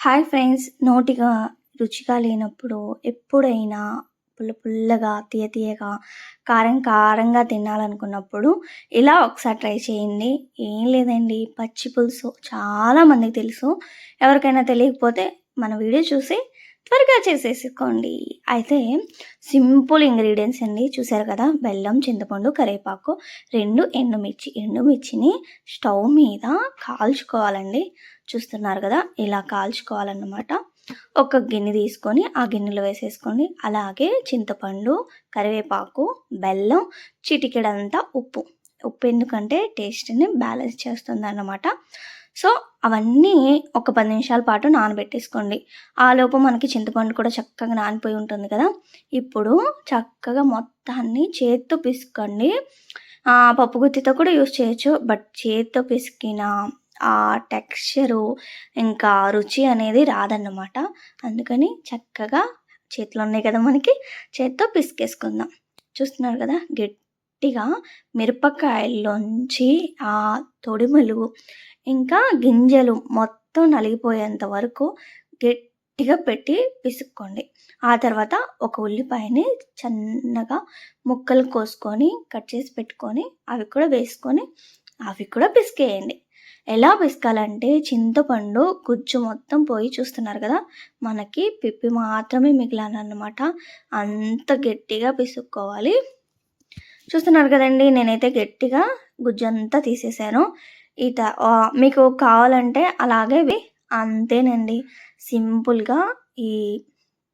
Hi friends నోటిగా రుచిగా లేనప్పుడు ఎప్పుడైనా పుల్ల పుల్లగా తీయ తీయగా కారం కారంగా తినాలనుకున్నప్పుడు ఇలా ఒకసారి ట్రై చేయండి. ఏం లేదండి పచ్చి పులుసు. చాలామందికి తెలుసు. ఎవరికైనా తెలియకపోతే మన వీడియో చూసి త్వరగా చేసేసుకోండి. అయితే సింపుల్ ఇంగ్రీడియంట్స్ అండి. చూసారు కదా? బెల్లం చింతపండు కరివేపాకు రెండు ఎండుమిర్చి ఎండుమిర్చిని స్టవ్ మీద కాల్చుకోవాలండి. చూస్తున్నారు కదా? ఇలా కాల్చుకోవాలన్నమాట. ఒక గిన్నె తీసుకొని ఆ గిన్నెలో వేసేసుకోండి. అలాగే చింతపండు కరివేపాకు బెల్లం చిటికెడంతా ఉప్పు. ఉప్పు ఎందుకంటే టేస్ట్ని బ్యాలెన్స్ చేస్తుంది అన్నమాట సో అవన్నీ ఒక పది నిమిషాల పాటు నానబెట్టేసుకోండి. ఆ లోపు మనకి చింతపండు కూడా చక్కగా నానిపోయి ఉంటుంది కదా. ఇప్పుడు చక్కగా మొత్తాన్ని చేత్తో పిసుకోండి. పప్పు గుత్తితో కూడా యూస్ చేయొచ్చు. బట్ చేత్తో పిసికిన ఆ టెక్స్చరు ఇంకా రుచి అనేది రాదన్నమాట. అందుకని చక్కగా చేతిలో ఉన్నాయి కదా మనకి. చేత్తో పిసికేసుకుందాం. చూస్తున్నారు కదా గెట్ గట్టిగా మిరపకాయల్లోంచి ఆ తొడిమలు ఇంకా గింజలు మొత్తం నలిగిపోయేంత వరకు గట్టిగా పెట్టి పిసుక్కోండి. ఆ తర్వాత ఒక ఉల్లిపాయని చిన్నగా ముక్కలు కోసుకొని కట్ చేసి పెట్టుకొని అవి కూడా వేసుకొని అవి కూడా పిసికేయండి. ఎలా పిసకాలంటే చింతపండు గుజ్జు మొత్తం పోయి చూస్తున్నారు కదా మనకి పిప్పి మాత్రమే మిగిలానమాట అంత గట్టిగా పిసుక్కోవాలి. చూస్తున్నారు కదండి నేనైతే గట్టిగా గుజ్జంతా తీసేసాను ఇట మీకు కావాలంటే అలాగే అంతేనండి. సింపుల్గా ఈ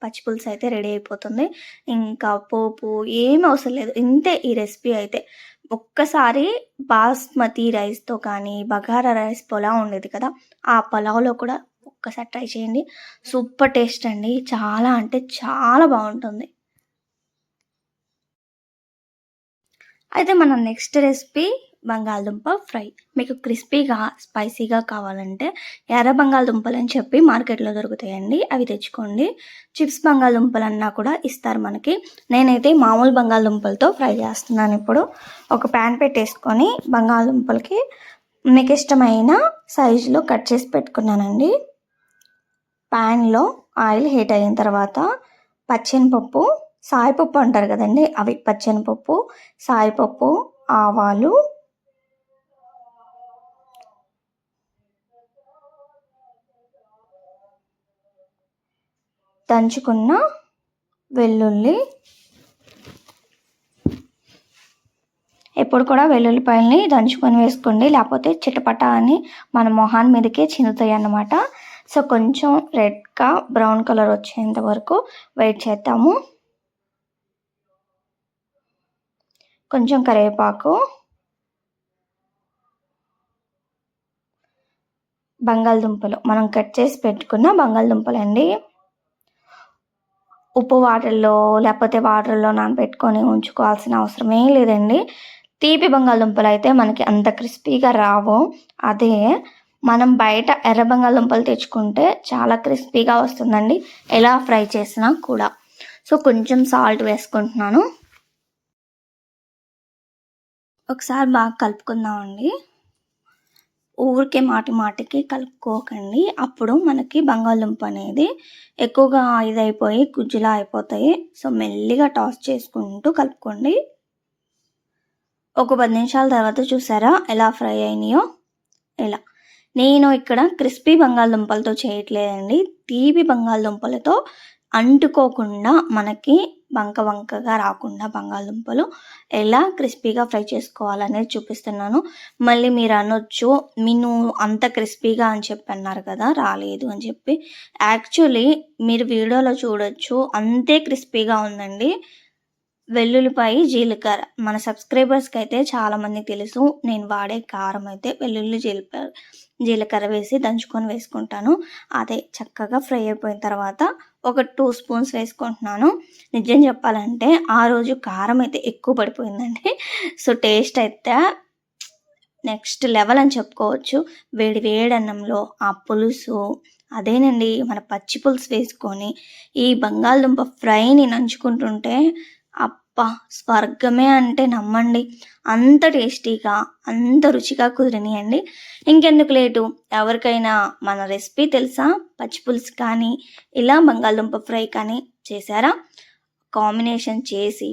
పచ్చిపులుసు అయితే రెడీ అయిపోతుంది. ఇంకా పోపు ఏమి అవసరం లేదు. ఇంతే ఈ రెసిపీ అయితే. ఒక్కసారి బాస్మతి రైస్తో కానీ బగారా రైస్ పులావ్ ఉండేది కదా ఆ పులావ్లో కూడా ఒక్కసారి ట్రై చేయండి. సూపర్ టేస్ట్ అండి. చాలా అంటే చాలా బాగుంటుంది. అయితే మన నెక్స్ట్ రెసిపీ బంగాళదుంప ఫ్రై. మీకు క్రిస్పీగా స్పైసీగా కావాలంటే ఎర్ర బంగాళదుంపలు అని చెప్పి మార్కెట్లో దొరుకుతాయండి. అవి తెచ్చుకోండి. చిప్స్ బంగాళదుంపలు అన్నా కూడా ఇస్తారు మనకి. నేనైతే మామూలు బంగాళదుంపలతో ఫ్రై చేస్తున్నాను ఇప్పుడు. ఒక ప్యాన్ పెట్టేసుకొని బంగాళదుంపలకి మీకు ఇష్టమైన సైజులో కట్ చేసి పెట్టుకున్నానండి. ప్యాన్లో ఆయిల్ హీట్ అయిన తర్వాత పచ్చెనపప్పు సాయిపప్పు అంటారు కదండి అవి పచ్చనిపప్పు సాయిపప్పు ఆవాలు దంచుకున్న వెల్లుల్లి ఎప్పుడు కూడా వెల్లుల్లిపాయల్ని దంచుకొని వేసుకోండి లేకపోతే చిటపట అని మన మొహాన్ మీదకే చిందుతాయి అన్నమాట. సో కొంచెం రెడ్గా బ్రౌన్ కలర్ వచ్చేంత వరకు వెయిట్ చేద్దాము. కొంచెం కరివేపాకు బంగాళదుంపలు. మనం కట్ చేసి పెట్టుకున్న బంగాళదుంపలు అండి. ఉప్పు వాటర్లో లేకపోతే వాటర్లో నానబెట్టుకొని ఉంచుకోవాల్సిన అవసరమే లేదండి. తీపి బంగాళదుంపలు అయితే మనకి అంత క్రిస్పీగా రావు. అదే మనం బయట ఎర్ర బంగాళదుంపలు తెచ్చుకుంటే చాలా క్రిస్పీగా వస్తుందండి. ఎలా ఫ్రై చేసినా కూడా. సో కొంచెం సాల్ట్ వేసుకుంటున్నాను. ఒకసారి బాగా కలుపుకుందామండి. ఊరికే మాటి మాటికి కలుపుకోకండి. అప్పుడు మనకి బంగాళదుంప అనేది ఎక్కువగా ఇదైపోయి గుజ్జులా అయిపోతాయి. సో మెల్లిగా టాస్ చేసుకుంటూ కలుపుకోండి. ఒక పది నిమిషాల తర్వాత చూసారా ఎలా ఫ్రై అయినాయో? ఇలా. నేను ఇక్కడ క్రిస్పీ బంగాళదుంపలతో చేయట్లేదండి. తీపి బంగాళదుంపలతో అంటుకోకుండా మనకి వంక వంకగా రాకుండా బంగాళదుంపలు ఎలా క్రిస్పీగా ఫ్రై చేసుకోవాలనేది చూపిస్తున్నాను. మళ్ళీ మీరు అనొచ్చు మీను అంత క్రిస్పీగా అని చెప్పి అన్నారు కదా రాలేదు అని చెప్పి. యాక్చువల్లీ మీరు వీడియోలో చూడొచ్చు అంతే క్రిస్పీగా ఉందండి. వెల్లుల్లిపాయ జీలకర్ర. మన సబ్స్క్రైబర్స్కి అయితే చాలామందికి తెలుసు నేను వాడే కారం అయితే వెల్లుల్లి జీలకర్ర జీలకర్ర వేసి దంచుకొని వేసుకుంటాను. అదే చక్కగా ఫ్రై అయిపోయిన తర్వాత ఒక టూ స్పూన్స్ వేసుకుంటున్నాను. నిజం చెప్పాలంటే ఆ రోజు కారం అయితే ఎక్కువ పడిపోయిందండి. సో టేస్ట్ అయితే నెక్స్ట్ లెవెల్ అని చెప్పుకోవచ్చు. వేడి వేడి అన్నంలో ఆ పులుసు అదేనండి మన పచ్చి పులుసు వేసుకొని ఈ బంగాళదుంప ఫ్రైని నంచుకుంటుంటే అబ్బా! స్వర్గమే అంటే నమ్మండి. అంత టేస్టీగా, అంత రుచిగా కుదిరినాయండి ఇంకెందుకు లేటు ఎవరికైనా మన రెసిపీ తెలుసా? పచ్చిపులుసు కానీ, ఇలా బంగాళదుంప ఫ్రై కానీ చేశారా? కాంబినేషన్ చేసి